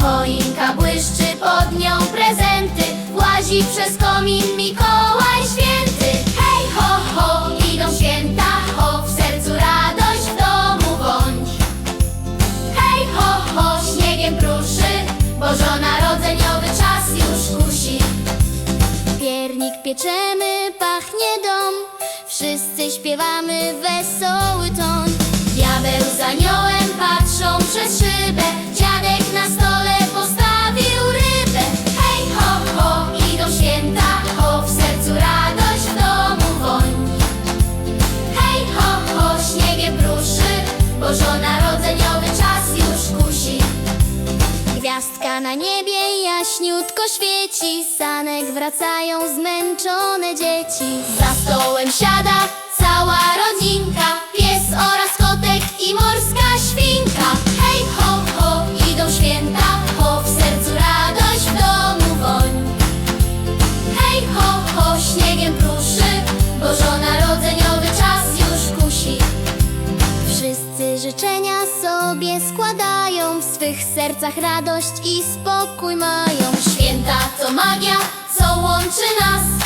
Choinka błyszczy, pod nią prezenty. Łazi przez komin Mikołaj święty. Hej ho ho, idą święta. Ho W sercu radość, w domu bądź. Hej ho ho, śniegiem pruszy Bożonarodzeniowy czas już kusi. Piernik pieczemy, pachnie dom. Wszyscy śpiewamy wesoły ton przez szybę. Dziadek na stole postawił rybę. Hej ho ho, idą święta ho W sercu radość, w domu woń. Hej ho ho, śniegiem pruszy Bożonarodzeniowy czas już kusi. Gwiazdka na niebie jaśniutko świeci Sanek wracają zmęczone dzieci. Za stołem siada życzenia sobie składają. W swych sercach radość i spokój mają. Święta to magia, co łączy nas.